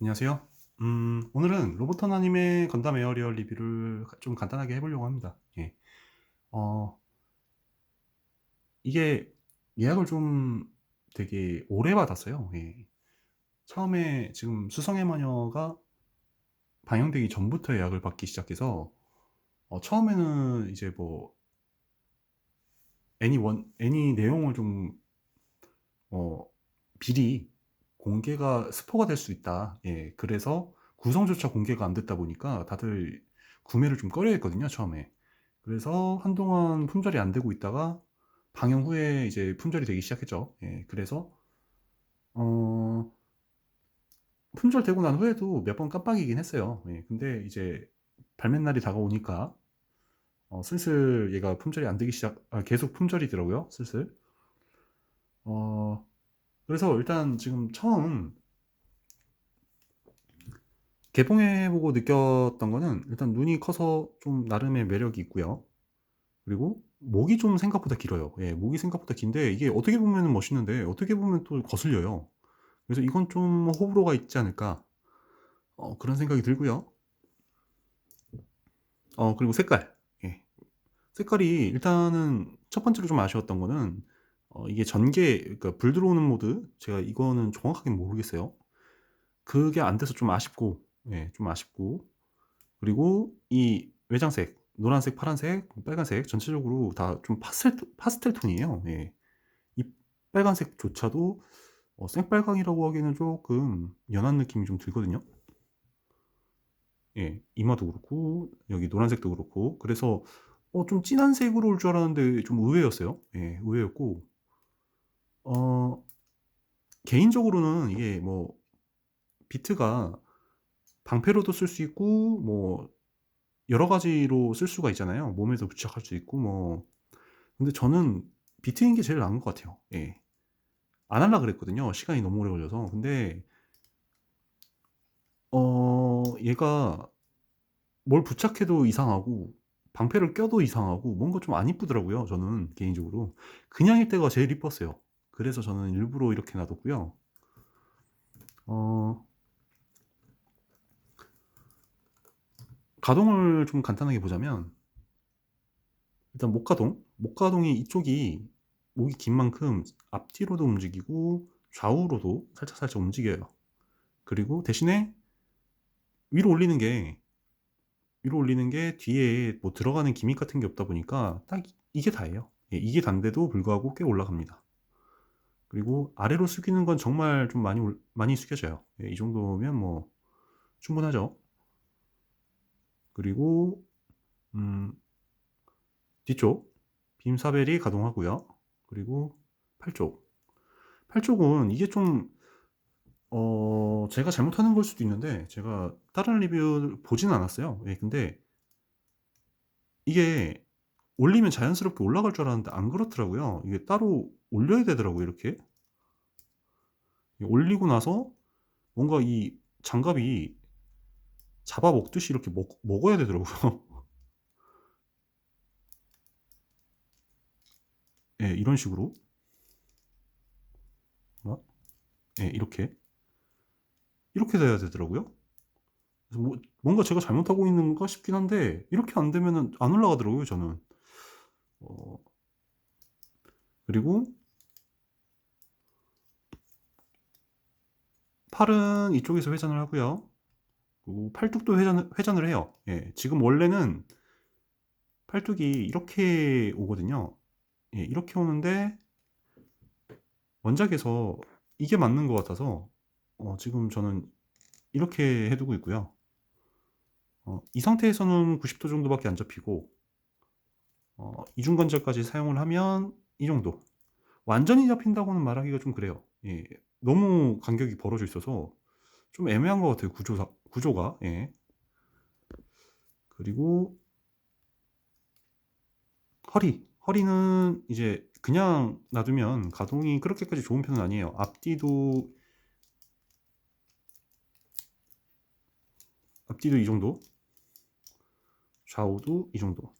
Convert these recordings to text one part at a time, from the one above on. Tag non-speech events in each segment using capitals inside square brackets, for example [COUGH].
안녕하세요. 음, 오늘은 로봇 하나님의 건담 에어리얼 리뷰를 좀 간단하게 해보려고 합니다. 예. 어, 이게 예약을 좀 되게 오래 받았어요. 예. 처음에 지금 수성의 마녀가 방영되기 전부터 예약을 받기 시작해서 어, 처음에는 이제 뭐 애니 원 애니 내용을 좀 어, 미리 공개가 스포가 될 수 있다. 예, 그래서 구성조차 공개가 안 됐다 보니까 다들 구매를 좀 꺼려했거든요, 처음에. 그래서 한동안 품절이 안 되고 있다가 방영 후에 이제 품절이 되기 시작했죠. 예, 그래서 어, 품절 되고 난 후에도 몇 번 깜빡이긴 했어요. 예, 근데 이제 발매 날이 다가오니까 어, 슬슬 얘가 품절이 안 되기 시작, 아, 계속 품절이더라고요, 슬슬. 어, 그래서 일단 지금 처음 개봉해보고 느꼈던 거는 일단 눈이 커서 좀 나름의 매력이 있고요. 그리고 목이 좀 생각보다 길어요. 예, 목이 생각보다 긴데 이게 어떻게 보면 멋있는데 어떻게 보면 또 거슬려요. 그래서 이건 좀 호불호가 있지 않을까 어, 그런 생각이 들고요. 어, 그리고 색깔. 예. 색깔이 일단은 첫 번째로 좀 아쉬웠던 거는 어, 이게 전개, 그러니까 불 들어오는 모드, 제가 이거는 정확하게 모르겠어요. 그게 안 돼서 좀 아쉽고, 예, 좀 아쉽고, 그리고 이 외장색, 노란색, 파란색, 빨간색, 전체적으로 다 좀 파스텔, 파스텔 톤이에요. 예. 이 빨간색조차도 어, 생빨강이라고 하기에는 조금 연한 느낌이 좀 들거든요. 예, 이마도 그렇고, 여기 노란색도 그렇고, 그래서 어, 좀 진한 색으로 올 줄 알았는데 좀 의외였어요. 예, 의외였고, 어, 개인적으로는 이게 뭐 비트가 방패로도 쓸 수 있고 뭐 여러 가지로 쓸 수가 있잖아요. 몸에도 부착할 수 있고 뭐 근데 저는 비트인 게 제일 나은 것 같아요. 예. 안 할라 그랬거든요. 시간이 너무 오래 걸려서. 근데 어 얘가 뭘 부착해도 이상하고 방패를 껴도 이상하고 뭔가 좀 안 이쁘더라고요. 저는 개인적으로 그냥일 때가 제일 이뻤어요. 그래서 저는 일부러 이렇게 놔뒀고요. 어, 가동을 좀 간단하게 보자면 일단 목가동, 목가동이 이쪽이 목이 긴 만큼 앞뒤로도 움직이고 좌우로도 살짝 살짝 움직여요. 그리고 대신에 위로 올리는 게 위로 올리는 게 뒤에 뭐 들어가는 기믹 같은 게 없다 보니까 딱 이게 다예요. 예, 이게 단데도 불구하고 꽤 올라갑니다. 그리고 아래로 숙이는 건 정말 좀 많이 올- 많이 숙여져요. 예, 이 정도면 뭐 충분하죠. 그리고 음, 뒤쪽 빔 사벨이 가동하고요. 그리고 팔쪽 팔쪽은 이게 좀 어, 제가 잘못하는 걸 수도 있는데 제가 다른 리뷰를 보진 않았어요. 예, 근데 이게 올리면 자연스럽게 올라갈 줄 알았는데 안 그렇더라고요. 이게 따로 올려야 되더라고요, 이렇게. 올리고 나서 뭔가 이 장갑이 잡아먹듯이 이렇게 먹, 먹어야 되더라고요. [LAUGHS] 예, 이런 식으로. 어? 예, 이렇게. 이렇게 돼야 되더라고요. 뭐, 뭔가 제가 잘못하고 있는가 싶긴 한데, 이렇게 안 되면은 안 올라가더라고요, 저는. 어, 그리고 팔은 이쪽에서 회전을 하고요. 그리고 팔뚝도 회전, 회전을 해요. 예, 지금 원래는 팔뚝이 이렇게 오거든요. 예, 이렇게 오는데 원작에서 이게 맞는 것 같아서 어, 지금 저는 이렇게 해두고 있고요. 어, 이 상태에서는 90도 정도밖에 안 잡히고 어, 이중관절까지 사용을 하면 이 정도. 완전히 잡힌다고는 말하기가 좀 그래요. 예, 너무 간격이 벌어져 있어서 좀 애매한 것 같아요. 구조 구조가. 예. 그리고 허리. 허리는 이제 그냥 놔두면 가동이 그렇게까지 좋은 편은 아니에요. 앞뒤도 앞뒤도 이 정도. 좌우도 이 정도.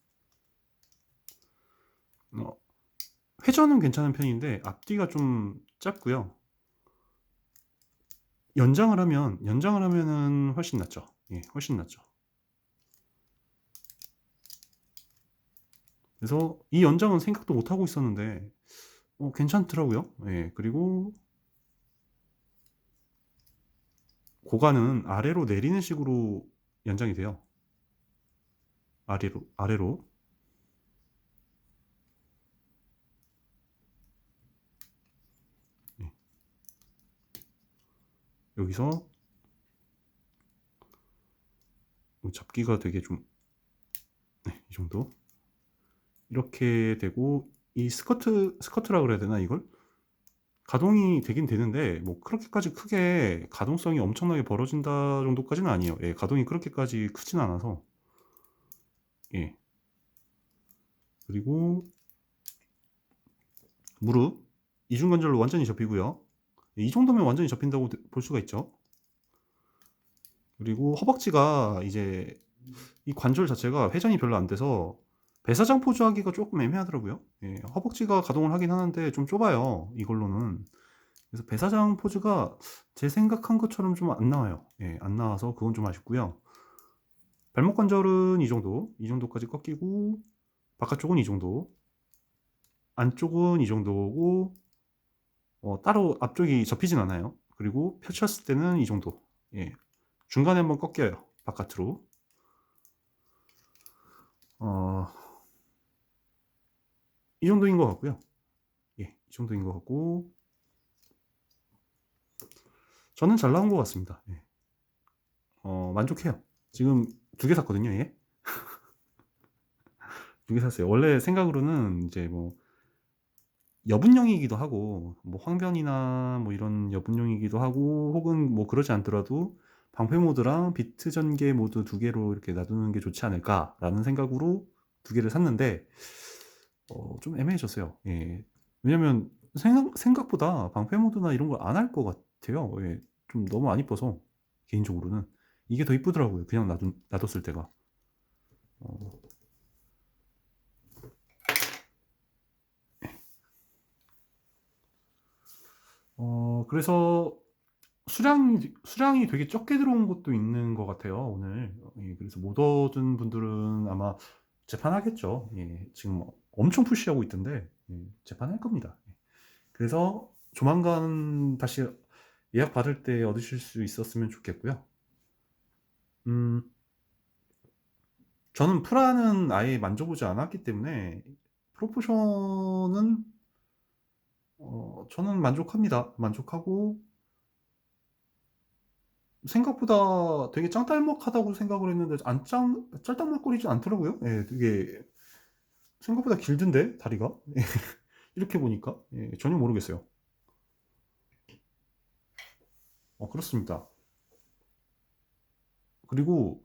어, 회전은 괜찮은 편인데 앞뒤가 좀 짧고요. 연장을 하면 연장을 하면은 훨씬 낫죠. 예, 훨씬 낫죠. 그래서 이 연장은 생각도 못 하고 있었는데 어, 괜찮더라고요. 예, 그리고 고관은 아래로 내리는 식으로 연장이 돼요. 아래로 아래로 여기서 잡기가 되게 좀 네, 이 정도 이렇게 되고 이 스커트 스커트라 그래야 되나 이걸 가동이 되긴 되는데 뭐 그렇게까지 크게 가동성이 엄청나게 벌어진다 정도까지는 아니에요. 예, 가동이 그렇게까지 크진 않아서 예. 그리고 무릎 이중관절로 완전히 접히고요. 이 정도면 완전히 접힌다고 볼 수가 있죠. 그리고 허벅지가 이제 이 관절 자체가 회전이 별로 안 돼서 배사장 포즈 하기가 조금 애매하더라고요. 예, 허벅지가 가동을 하긴 하는데 좀 좁아요. 이걸로는. 그래서 배사장 포즈가 제 생각한 것처럼 좀 안 나와요. 예, 안 나와서 그건 좀 아쉽고요. 발목 관절은 이 정도, 이 정도까지 꺾이고 바깥쪽은 이 정도, 안쪽은 이 정도고 어, 따로 앞쪽이 접히진 않아요. 그리고 펼쳤을 때는 이 정도. 예, 중간에 한번 꺾여요. 바깥으로. 어, 이 정도인 것 같고요. 예, 이 정도인 것 같고 저는 잘 나온 것 같습니다. 예. 어, 만족해요. 지금 두 개 샀거든요, 예. [LAUGHS] 두 개 샀어요. 원래 생각으로는 이제 뭐 여분용이기도 하고 뭐 황변이나 뭐 이런 여분용이기도 하고 혹은 뭐 그러지 않더라도 방패 모드랑 비트 전개 모드 두 개로 이렇게 놔두는 게 좋지 않을까라는 생각으로 두 개를 샀는데 어, 좀 애매해졌어요. 예. 왜냐면 생각, 생각보다 방패 모드나 이런 걸 안 할 것 같아요. 예. 좀 너무 안 이뻐서 개인적으로는 이게 더 이쁘더라고요. 그냥 놔둔, 놔뒀을 때가. 어, 어, 그래서 수량이, 수량이 되게 적게 들어온 것도 있는 것 같아요, 오늘. 예, 그래서 못 얻은 분들은 아마 재판하겠죠. 예, 지금 엄청 푸시하고 있던데, 예, 재판할 겁니다. 예. 그래서 조만간 다시 예약 받을 때 얻으실 수 있었으면 좋겠고요. 음, 저는 프라는 아예 만져보지 않았기 때문에 프로포션은 어, 저는 만족합니다. 만족하고 생각보다 되게 짱딸먹하다고 생각을 했는데 안 짱, 짤딱말거리지 않더라고요. 예, 되게 생각보다 길던데 다리가 [LAUGHS] 이렇게 보니까 예, 전혀 모르겠어요. 어, 그렇습니다. 그리고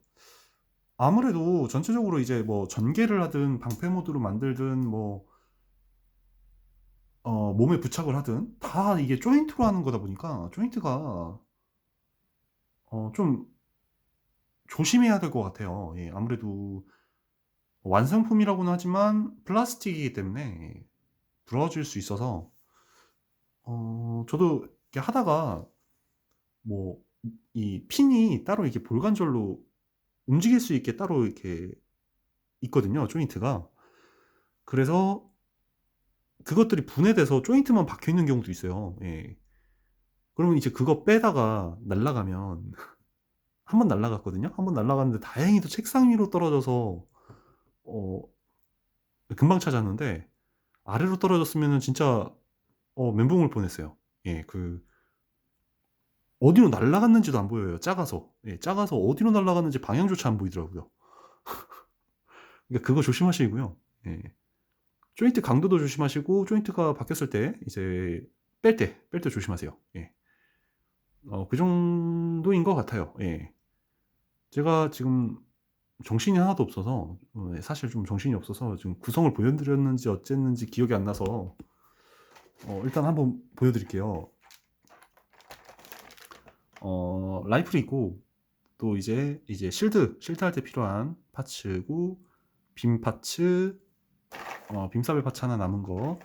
아무래도 전체적으로 이제 뭐 전개를 하든 방패 모드로 만들든 뭐 어, 몸에 부착을 하든 다 이게 조인트로 하는 거다 보니까 조인트가 어, 좀 조심해야 될 것 같아요. 예, 아무래도 완성품이라고는 하지만 플라스틱이기 때문에 부러질 수 있어서 어, 저도 이렇게 하다가 뭐 이 핀이 따로 이렇게 볼관절로 움직일 수 있게 따로 이렇게 있거든요, 조인트가. 그래서 그것들이 분해돼서 조인트만 박혀 있는 경우도 있어요. 예. 그러면 이제 그거 빼다가 날아가면 [LAUGHS] 한 번 날아갔거든요. 한 번 날아갔는데 다행히도 책상 위로 떨어져서 어 금방 찾았는데 아래로 떨어졌으면은 진짜 어 멘붕 올 뻔했어요. 예, 그 어디로 날아갔는지도 안 보여요. 작아서. 예, 작아서 어디로 날아갔는지 방향조차 안 보이더라고요. [LAUGHS] 그러니까 그거 조심하시고요. 예. 조인트 강도도 조심하시고 조인트가 바뀌었을 때 이제 뺄 때, 뺄 때 조심하세요. 예. 어, 그 정도인 것 같아요. 예. 제가 지금 정신이 하나도 없어서 어, 사실 좀 정신이 없어서 지금 구성을 보여드렸는지 어쨌는지 기억이 안 나서 어, 일단 한번 보여드릴게요. 어, 라이플이 있고 또 이제 이제 실드 실드 할 때 필요한 파츠고 빔 파츠 어, 빔사벨 파츠 하나 남은 거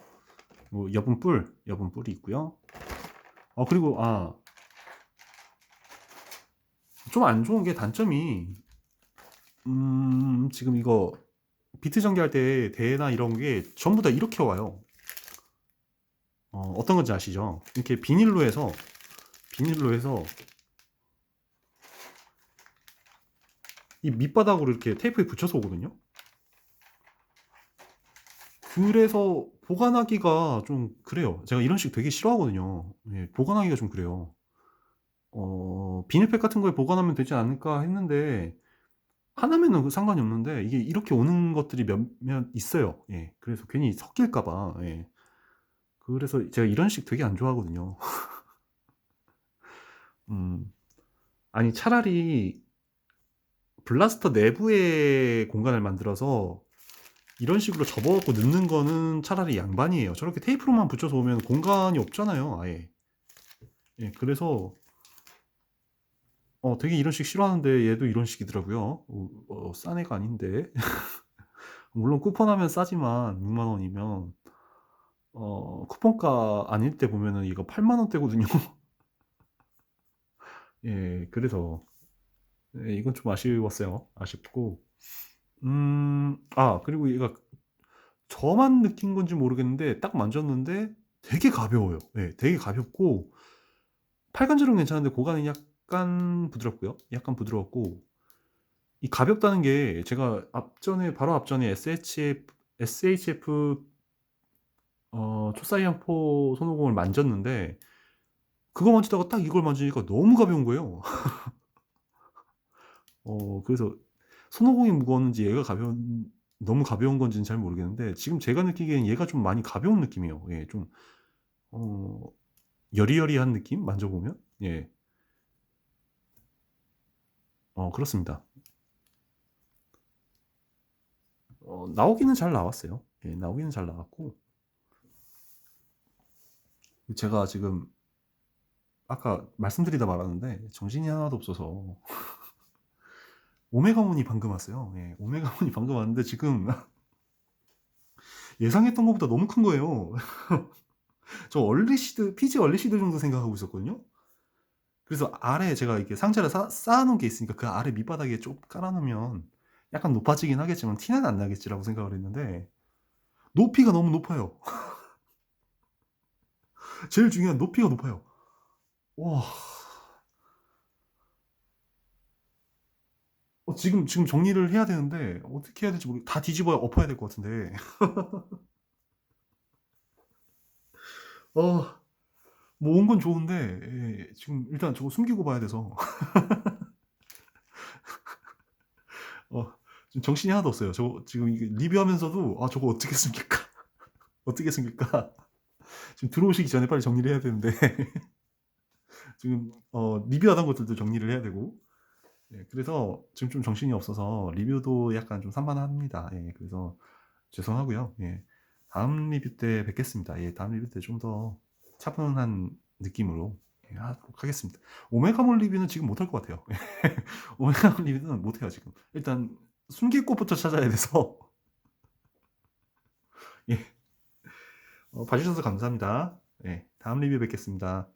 뭐, 여분 뿔 여분 뿔이 있고요. 어 그리고 아 좀 안 좋은 게 단점이 음 지금 이거 비트 전개할 때 대나 이런 게 전부 다 이렇게 와요. 어 어떤 건지 아시죠? 이렇게 비닐로 해서 비닐로 해서 이 밑바닥으로 이렇게 테이프에 붙여서 오거든요. 그래서 보관하기가 좀 그래요. 제가 이런 식 되게 싫어하거든요. 예, 보관하기가 좀 그래요. 어, 비닐팩 같은 거에 보관하면 되지 않을까 했는데, 하나면은 그 상관이 없는데, 이게 이렇게 오는 것들이 몇몇 있어요. 예, 그래서 괜히 섞일까봐. 예. 그래서 제가 이런 식 되게 안 좋아하거든요. [LAUGHS] 음, 아니, 차라리 블라스터 내부에 공간을 만들어서 이런 식으로 접어갖고 넣는 거는 차라리 양반이에요. 저렇게 테이프로만 붙여서 오면 공간이 없잖아요, 아예. 예, 그래서 어, 되게 이런 식 싫어하는데 얘도 이런 식이더라고요. 어, 어, 싼 애가 아닌데. [LAUGHS] 물론 쿠폰하면 싸지만 6만 원이면 어, 쿠폰가 아닐 때 보면은 이거 8만 원대거든요. [LAUGHS] 예, 그래서 예, 이건 좀 아쉬웠어요. 아쉽고 음, 아, 그리고 얘가 저만 느낀 건지 모르겠는데 딱 만졌는데 되게 가벼워요. 예, 되게 가볍고 팔관절은 괜찮은데 고관은 약간 부드럽고요. 약간 부드럽고 이 가볍다는 게 제가 앞전에 바로 앞전에 SHF SHF 어, 초사이양포 손오공을 만졌는데 그거 만지다가 딱 이걸 만지니까 너무 가벼운 거예요. [LAUGHS] 어, 그래서 손오공이 무거웠는지 얘가 가벼운 너무 가벼운 건지는 잘 모르겠는데 지금 제가 느끼기엔 얘가 좀 많이 가벼운 느낌이에요. 예, 좀 어, 여리여리한 느낌 만져보면 예, 어 그렇습니다. 어, 나오기는 잘 나왔어요. 예, 나오기는 잘 나왔고 제가 지금 아까 말씀드리다 말았는데 정신이 하나도 없어서 오메가몬이 방금 왔어요. 예, 오메가몬이 방금 왔는데 지금 [LAUGHS] 예상했던 것보다 너무 큰 거예요. [LAUGHS] 저 얼리시드, 피지 얼리시드 정도 생각하고 있었거든요. 그래서 아래 제가 이렇게 상자를 쌓, 쌓아놓은 게 있으니까 그 아래 밑바닥에 좀 깔아놓으면 약간 높아지긴 하겠지만 티는 안 나겠지라고 생각을 했는데 높이가 너무 높아요. [LAUGHS] 제일 중요한 높이가 높아요. 와. 지금 지금 정리를 해야 되는데 어떻게 해야 될지 모르. 다 뒤집어야 엎어야 될 것 같은데. [LAUGHS] 어, 뭐 온 건 좋은데 예, 지금 일단 저거 숨기고 봐야 돼서. [LAUGHS] 어, 지금 정신이 하나도 없어요. 저거 지금 리뷰하면서도 아 저거 어떻게 숨길까? [LAUGHS] 어떻게 숨길까? 지금 들어오시기 전에 빨리 정리를 해야 되는데 지금 어, 리뷰하던 것들도 정리를 해야 되고 예, 그래서 지금 좀 정신이 없어서 리뷰도 약간 좀 산만합니다. 예, 그래서 죄송하고요. 예, 다음 리뷰 때 뵙겠습니다. 예, 다음 리뷰 때 좀 더 차분한 느낌으로 예, 하도록 하겠습니다. 오메가몰 리뷰는 지금 못할 것 같아요. [LAUGHS] 오메가몰 리뷰는 못해요 지금. 일단 숨길 곳부터 찾아야 돼서 [LAUGHS] 예, 어, 봐주셔서 감사합니다. 예, 다음 리뷰 뵙겠습니다.